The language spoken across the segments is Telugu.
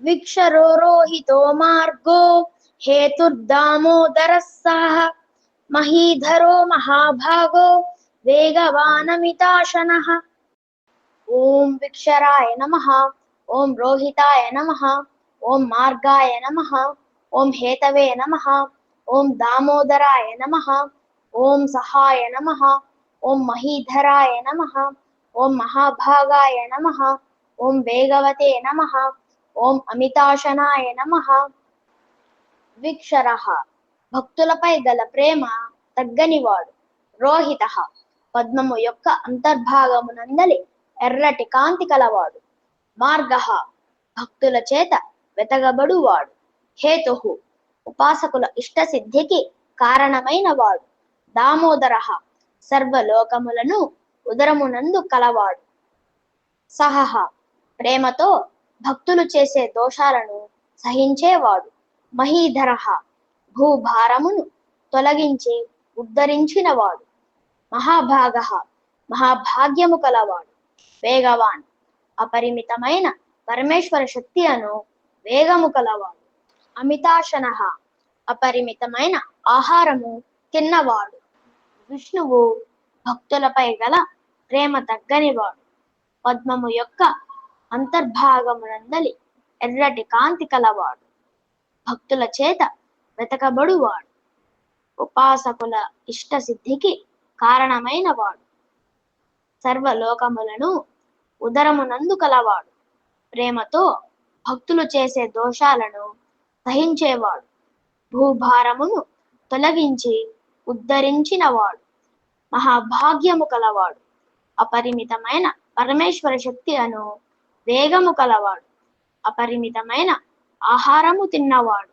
విక్షరోరోహితో మార్గో హేతుర్దామోదరः సహ మహీధరో మహాభాగో వేగవానమితాశనః ఓం విక్షరాయ నమః ఓం రోహితాయ నమః ఓం మార్గాయ నమః ఓం హేతవే నమః ఓం దామోదరాయ నమః ఓం సహాయ నమః ఓం మహీధరాయ నమః ఓం మహాభాగాయ నమః ఓం వేగవతే నమః ఓం అమితాశనాయ నమః. విక్షరః. భక్తులపై గల ప్రేమ తగ్గనివాడు రోహిత. పద్మము యొక్క అంతర్భాగమునందలి ఎర్రటి కాంతి కలవాడు మార్గ. భక్తుల చేత వెతగబడువాడు హేతు ఉపాసకుల ఇష్ట సిద్ధికి కారణమైన వాడు దామోదర. సర్వలోకములను ఉదరమునందు కలవాడు. సహహ. ప్రేమతో భక్తులు చేసే దోషాలను సహించేవాడు. మహీధర భూభారమును తొలగించి ఉద్ధరించినవాడు. మహాభాగ మహాభాగ్యము కలవాడు. వేగవాన్ అపరిమితమైన పరమేశ్వర శక్తి అను వేగము కలవాడు. అమితాశన అపరిమితమైన ఆహారము తిన్నవాడు. విష్ణువు భక్తులపై గల ప్రేమ తగ్గనివాడు. పద్మము యొక్క అంతర్భాగమునందలి. ఎర్రటి కాంతి కలవాడు. భక్తుల చేత వెతకబడువాడు. ఉపాసకుల ఇష్ట సిద్ధికి కారణమైన వాడు సర్వలోకములను ఉదరమునందు కలవాడు. ప్రేమతో భక్తులు చేసే దోషాలను సహించేవాడు. భూభారమును తొలగించి ఉద్ధరించినవాడు. మహాభాగ్యము కలవాడు. అపరిమితమైన పరమేశ్వర శక్తి అను వేగము కలవాడు అపరిమితమైన ఆహారము తిన్నవాడు.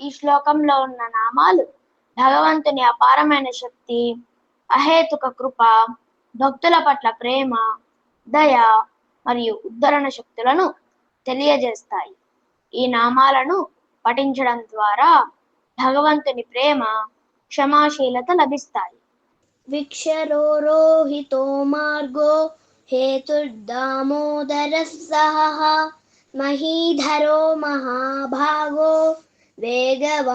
ఈ శ్లోకంలో ఉన్న నామాలు భగవంతుని అపారమైన శక్తి అహేతుక కృప భక్తుల పట్ల ప్రేమ దయ మరియు ఉద్ధరణ శక్తులను తెలియజేస్తాయి. ఈ నామాలను పఠించడం ద్వారా భగవంతుని ప్రేమ క్షమాశీలత లభిస్తాయి. విక్షరోరోహితో మార్గో హేతుర్దామోదరः సహ మహీధరో మహాభాగో వేగవానమితాశనః.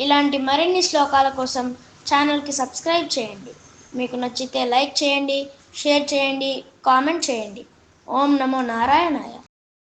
ఇలాంటి మరిన్ని శ్లోకాల కోసం ఛానల్కి సబ్స్క్రైబ్ చేయండి. మీకు నచ్చితే లైక్ చేయండి షేర్ చేయండి కామెంట్ చేయండి. ఓం నమో నారాయణాయ.